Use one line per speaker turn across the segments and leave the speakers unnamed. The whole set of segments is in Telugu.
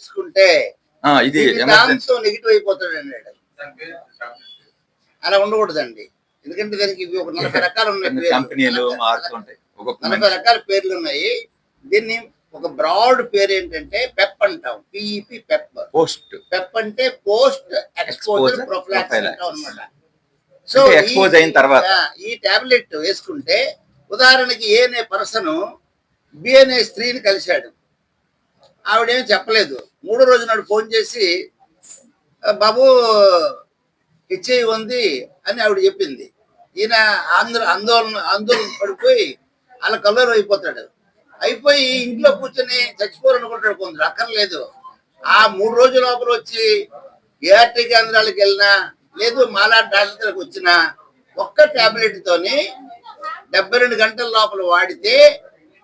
తీసుకుంటే
ఇది
నెగిటివ్ అయిపోతాడు అన్నాడు. అలా ఉండకూడదండి. ఎందుకంటే దానికి ఇవి ఒక నలభై రకాలు ఉన్నాయి.
కంపెనీలు
నలభై-
మారుతుంటాయి.
రకాల పేర్లు ఉన్నాయి. దీన్ని ఒక బ్రాడ్ పేరు ఏంటంటే పెప్ అంటాం. PEP PEP.
పోస్ట్.
పెప్ అంటే పోస్ట్ ఎక్స్పోజర్. అంటాం అనమాట
అంటే expose అయిన తర్వాత.
ఈ టాబ్లెట్ వేసుకుంటే ఉదాహరణకి ఏ అనే పర్సన్ బి అనే స్త్రీని కలిశాడు. ఆవిడేమి చెప్పలేదు. మూడో రోజు నాడు ఫోన్ చేసి బాబు హెచ్ఐ ఉంది అని ఆవిడ చెప్పింది. ఈయన ఆంధ్ర ఆందోళన ఆందోళన పడిపోయి అలా కలర్ అయిపోతాడు. అయిపోయి ఇంట్లో కూర్చొని చచ్చిపోవాలనుకుంటాడు కొందరు అక్కర్లేదు. ఆ మూడు రోజుల లోపల వచ్చి ఏఆర్టీ కేంద్రాలకు వెళ్ళినా లేదు మాలా డాక్టర్ వచ్చినా ఒక్క టాబ్లెట్ తోని డెబ్బై రెండు గంటల లోపల వాడితే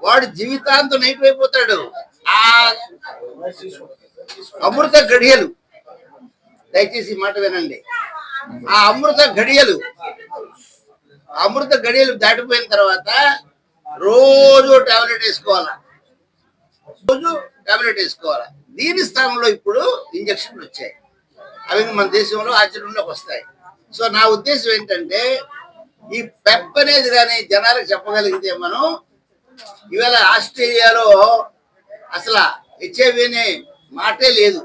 వాడు జీవితాంతం నైట్ అయిపోతాడు. అమృత గడియలు దయచేసి మాట వినండి. ఆ అమృత గడియలు అమృత గడియలు దాటిపోయిన తర్వాత రోజు టాబ్లెట్ వేసుకోవాలా? రోజు టాబ్లెట్ వేసుకోవాలా? దీని స్థానంలో ఇప్పుడు ఇంజక్షన్లు వచ్చాయి. అవి మన దేశంలో ఆచరణలోకి వస్తాయి. సో నా ఉద్దేశం ఏంటంటే ఈ పెప్ అనేది కానీ జనాలకు చెప్పగలిగితే మనం ఇవాళ ఆస్ట్రేలియాలో అసలు హెచ్ఐవి అనే మాటే లేదు.